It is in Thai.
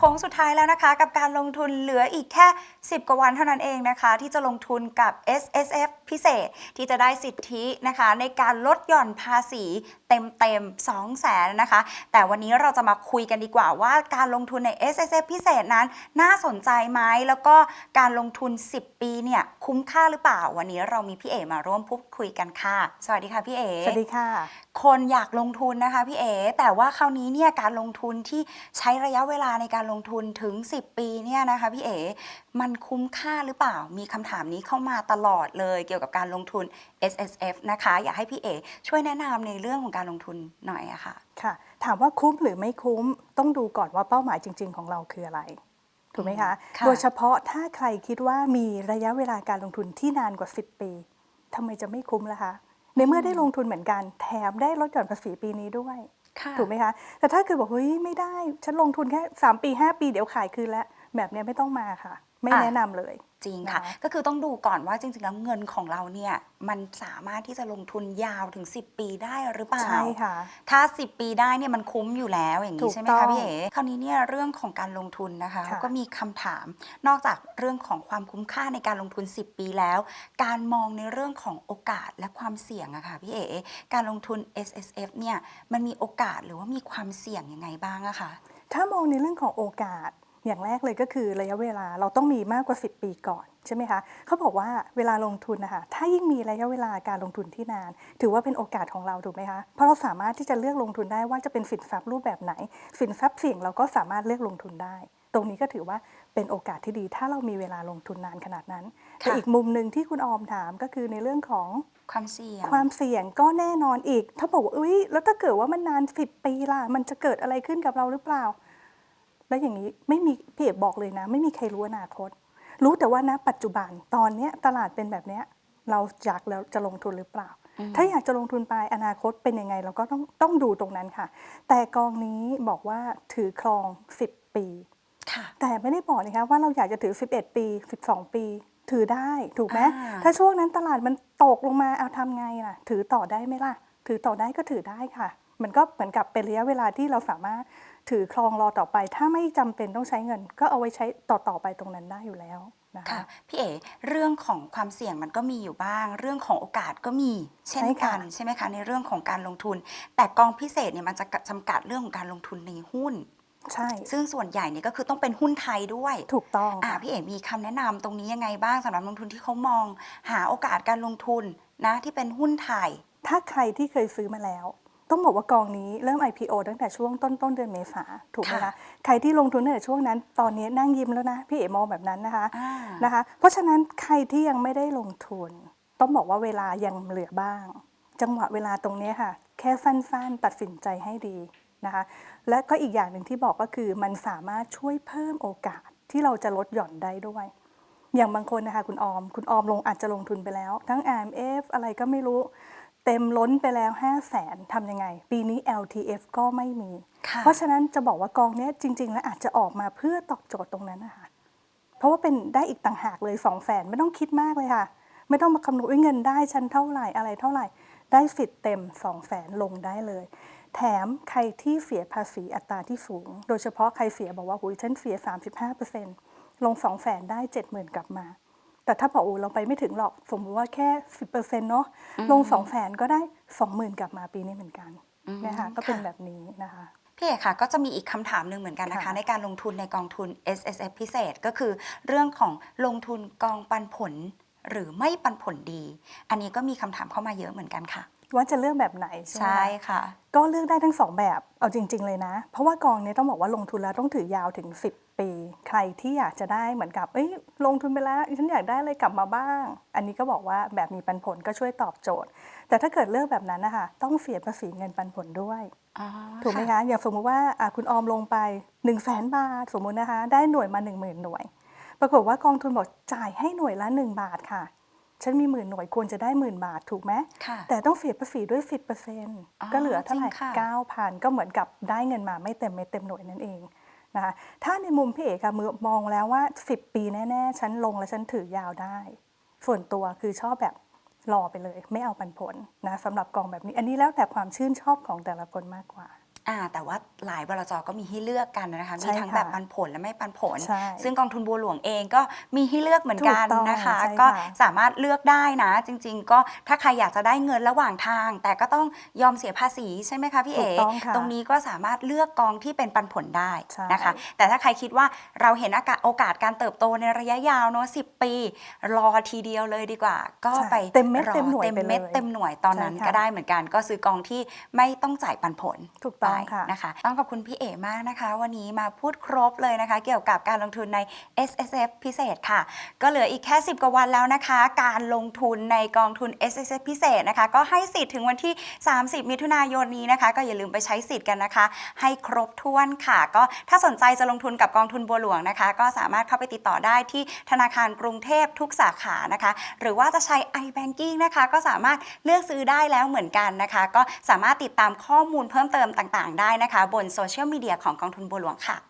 โค้งสุดท้ายแล้วนะคะ กับการลงทุนเหลืออีกแค่ 10 กว่าวันเท่านั้นเองนะคะ ที่จะลงทุนกับ S S F พิเศษที่จะได้สิทธินะคะในการลดหย่อนภาษีเต็มเต็มๆ2 0 0แสนนะคะ แต่วันนี้เราจะมาคุยกันดีกว่าว่าการลงทุนใน S S F พิเศษนั้น น่าสนใจไหมแล้วก็การลงทุน 10 ปีเนี่ยคุ้มค่าหรือเปล่า วันนี้เรามีพี่เอมาร่วมพูดคุยกันค่ะ สวัสดีค่ะพี่เอสวัสดีค่ะ คนอยากลงทุนนะคะพี่เอแต่ว่าคราวนี้เนี่ยการลงทุนที่ใช้ระยะเวลาในการลงทุนถึง 10 ปีเนี่ยนะคะพี่เอมันคุ้มค่าหรือเปล่ามีคำถามนี้เข้ามาตลอดเลยเกี่ยวกับการลงทุน S S F นะคะ อยากให้พี่เอช่วยแนะนำในเรื่องของการลงทุนหน่อยอะค่ะ ค่ะ ถามว่าคุ้มหรือไม่คุ้มต้องดูก่อนว่าเป้าหมายจริง ๆ ของเราคืออะไรถูกไหมคะค่ะโดยเฉพาะถ้าใครคิดว่ามีระยะเวลาการลงทุนที่นานกว่า 10 ปีทำไมจะไม่คุ้มล่ะคะ ในเมื่อได้ลงทุนเหมือนกัน แถมได้ลดหย่อนภาษีปีนี้ด้วยค่ะถูกไหมคะ แต่ถ้าเกิดบอกเฮ้ยไม่ได้ ฉันลงทุนแค่ 3 ปี 5 ปีเดี๋ยวขายคืนแล้ว แบบเนี้ยไม่ต้องมาค่ะ ไม่อะแนะนำเลย จริงค่ะนะคะก็คือต้องดูก่อนว่าจริง ๆ แล้วเงินของเราเนี่ย มันสามารถที่จะลงทุนยาวถึง 10 ปีได้หรือเปล่า ใช่ค่ะ ถ้า 10 ปีได้เนี่ยมันคุ้มอยู่แล้วอย่างถูนี้กใช่ไหมต้อคะงพี่เอ๋คราวนี้เนี่ยเรื่องของการลงทุนนะคะค่ะก็มีคำถามนอกจากเรื่องของความคุ้มค่าในการลงทุน 10 ปีแล้ว การมองในเรื่องของโอกาสและความเสี่ยงอะค่ะพี่เอ๋การลงทุน S S F เนี่ยมันมีโอกาสหรือว่ามีความเสี่ยงยังไงบ้างอะคะถ้ามองในเรื่องของโอกาส อย่างแรกเลยก็คือระยะเวลาเราต้องมีมากกว่า 10 ปีก่อนใช่ไหมคะเขาบอกว่าเวลาลงทุนนะคะถ้ายิ่งมีระยะเวลาการลงทุนที่นาน ถือว่าเป็นโอกาสของเราถูกไหมคะเพราะเราสามารถที่จะเลือกลงทุนได้ว่าจะเป็นสินทรัพย์รูปแบบไหน สินทรัพย์เสี่ยงเราก็สามารถเลือกลงทุนได้ ตรงนี้ก็ถือว่าเป็นโอกาสที่ดี ถ้าเรามีเวลาลงทุนนานขนาดนั้นแต่อีกมุมหนึ่งที่คุณออมถามก็คือในเรื่องของความเสี่ยง ความเสี่ยงก็แน่นอนอีก ถ้าบอกว่าอุ้ยแล้วถ้าเกิดว่ามันนานสิบปีล่ะมันจะเกิดอะไรขึ้นกับเราหรือเปล่า แล้วอย่างนี้ไม่มีพี่เอกบอกเลยนะ ไม่มีใครรู้อนาคต รู้แต่ว่าณปัจจุบันตอนเนี้ยตลาดเป็นแบบเนี้ยเราอยากแล้วจะลงทุนหรือเปล่าอืมถ้าอยากจะลงทุนไปอนาคตเป็นยังไง เราก็ต้องต้องดูตรงนั้นค่ะ แต่กองนี้บอกว่าถือครอง 10 ปีค่ะแต่ไม่ได้บอกนะคะว่าเราอยากจะถือ 11 ปี 12 ปีถือได้ถูกไหมอ่าถ้าช่วงนั้นตลาดมันตกลงมาเอาทำไงล่ะ ถือต่อได้ไหมล่ะ ถือต่อได้ก็ถือได้ค่ะ มันก็เหมือนกับเป็นระยะเวลาที่เราสามารถถือครองรอต่อไป ถ้าไม่จำเป็นต้องใช้เงิน ก็เอาไว้ใช้ต่อต่อไปตรงนั้นได้อยู่แล้วนะค่ะคะพี่เอ๋เรื่องของความเสี่ยงมันก็มีอยู่บ้าง เรื่องของโอกาสก็มีเช่นใช่กัค่ะนใช่ไหมคะในเรื่องของการลงทุน แต่กองพิเศษเนี่ยมันจะจำกัดเรื่องของการลงทุนในหุ้นใช่ ซึ่งส่วนใหญ่เนี่ยก็คือต้องเป็นหุ้นไทยด้วย ถูกต้องอ่าค่ะพี่เอ๋มีคำแนะนำตรงนี้ยังไงบ้างสำหรับนักลงทุนที่เขามอง หาโอกาสการลงทุนนะที่เป็นหุ้นไทย ถ้าใครที่เคยซื้อมาแล้ว ต้องบอกว่ากองนี้เริ่ม IPO ตั้งแต่ช่วงต้นต้นเดือนเมษาถูกไหมค่ะคะใครที่ลงทุนตั้งแต่ช่วงนั้น ตอนนี้นั่งยิ้มแล้วนะ พี่เอ๋มองแบบนั้นนะคะอ่านะคะ เพราะฉะนั้นใครที่ยังไม่ได้ลงทุน ต้องบอกว่าเวลายังเหลือบ้าง จังหวะเวลาตรงเนี้ยค่ะ แค่สั้นๆ ตัดสินใจให้ดีนะคะ และก็อีกอย่างหนึ่งที่บอกก็คือมันสามารถช่วยเพิ่มโอกาสที่เราจะลดหย่อนได้ด้วย อย่างบางคนนะคะคุณออม คุณออมลงอาจจะลงทุนไปแล้ว ทั้ง IMF อะไรก็ไม่รู้ เต็มล้นไปแล้ว 5 0 0แสนทำยังไง ปีนี้ LTF ก็ไม่มีค่ะเพราะฉะนั้นจะบอกว่ากองเนี้ยจริง ๆ แล้วอาจจะออกมาเพื่อตอบโจทย์ตรงนั้นนะคะเพราะว่าเป็นได้อีกต่างหากเลย2องแสนไม่ต้องคิดมากเลยค่ะ ไม่ต้องมาคำนวณว่าเงินได้ชั้นเท่าไหร่อะไรเท่าไหร่ ได้สิทธิ์เต็ม2องแสนลงได้เลย แถมใครที่เสียภาษีอัตราที่สูง โดยเฉพาะใครเสียบอกว่าหุยฉันเสีย 35%ลง2องแสนได้ 70,000 กลับมา แต่ถ้าบอกโอ้เราไปไม่ถึงหรอก สมมติว่าแค่ 10%เนาะลง2องแสนก็ได้ 20,000 กลับมาปีนี้เหมือนกันอืมนะคะก็เป็นค่ะ แบบนี้นะคะ พี่เอกค่ะก็จะมีอีกคำถามหนึ่งเหมือนกันนะคะ ค่ะ ในการลงทุนในกองทุน S S F พิเศษก็คือเรื่องของลงทุนกองปันผล หรือไม่ปันผลดี อันนี้ก็มีคำถามเข้ามาเยอะเหมือนกันค่ะ ว่าจะเลือกแบบไหนใช่ไหมใช่คะค่ะ ก็เลือกได้ทั้งสองแบบเอาจริง ๆ เลยนะ เพราะว่ากองเนี้ต้องบอกว่าลงทุนแล้วต้องถือยาวถึง 10 ปี ใครที่อยากจะได้เหมือนกับเอ้ยลงทุนไปแล้วฉันอยากได้อะไรกลับมาบ้าง อันนี้ก็บอกว่าแบบมีปันผลก็ช่วยตอบโจทย์ แต่ถ้าเกิดเลือกแบบนั้นนะคะต้องเสียภาษีเงินปันผลด้วยอ๋อถูกไหมคะอย่างสมมุติว่าอะคุณออมลงไป1 0 0 0 0แสนบาทสมมุตินะคะ ได้หน่วยมา 1 0,000 หน่วย ปรากฏว่ากองทุนบอกจ่ายให้หน่วยละ 1 บาทค่ะ ฉันมีหมื่นหน่วยควรจะได้หมื่นบาทถูกไหมค่ะแต่ต้องเสียภาษีด้วย 10%อ๋อก็เหลือเท่าไหร่จริงค่ะ9,000ก็เหมือนกับได้เงินมาไม่เต็มเม็ดเต็มหน่วยนั่นเองนะคะถ้าในมุมพี่เอกอะมือมองแล้วว่า 10 ปีแน่ๆ ฉันลงแล้วฉันถือยาวได้ ส่วนตัวคือชอบแบบรอไปเลย ไม่เอาปันผลนะสำหรับกองแบบนี้ อันนี้แล้วแต่ความชื่นชอบของแต่ละคนมากกว่า อ่าแต่ว่าหลายบลจก็มีให้เลือกกันนะคะใช่มีทั้งค่ะแบบปันผลและไม่ปันผล ใช่ซึ่งกองทุนบัวหลวงเองก็มีให้เลือกเหมือนกันถูกต้องนะคะ ใช่ค่ะ ก็สามารถเลือกได้นะ จริง ๆ ก็ถ้าใครอยากจะได้เงินระหว่างทาง แต่ก็ต้องยอมเสียภาษีใช่ไหมคะพี่เอ๋ถูกต้องค่ะตรงนี้ก็สามารถเลือกกองที่เป็นปันผลได้ใช่ นะคะ แต่ถ้าใครคิดว่าเราเห็นโอกาสโอกาสการเติบโตในระยะยาวเนาะสิปี รอทีเดียวเลยดีกว่า ก็ใช่ไปเต็มเม็ดรอเต็มหน่วยเต็มไปเลยเม็ดเต็มหน่วยตอนนั้นใช่ค่ะ ก็ได้เหมือนกัน ก็ซื้อกองที่ไม่ต้องจ่ายปันผล ถูกต้องไปค่ะนะคะ ต้องขอบคุณพี่เอ๋มากนะคะ วันนี้มาพูดครบเลยนะคะ เกี่ยวกับการลงทุนใน S S F พิเศษค่ะ ก็เหลืออีกแค่ 10 กว่าวันแล้วนะคะ การลงทุนในกองทุน S S F พิเศษนะคะ ก็ให้สิทธิ์ถึงวันที่ 30 มิถุนายนนี้นะคะ ก็อย่าลืมไปใช้สิทธิ์กันนะคะ ให้ครบถ้วนค่ะ ก็ถ้าสนใจจะลงทุนกับกองทุนบัวหลวงนะคะ ก็สามารถเข้าไปติดต่อได้ที่ธนาคารกรุงเทพทุกสาขานะคะ หรือว่าจะใช้ iBanking นะคะ ก็สามารถเลือกซื้อได้แล้วเหมือนกันนะคะ ก็สามารถติดตามข้อมูลเพิ่มเติมต่างางๆ ได้นะคะ บนโซเชียลมีเดียของกองทุนบัวหลวงค่ะ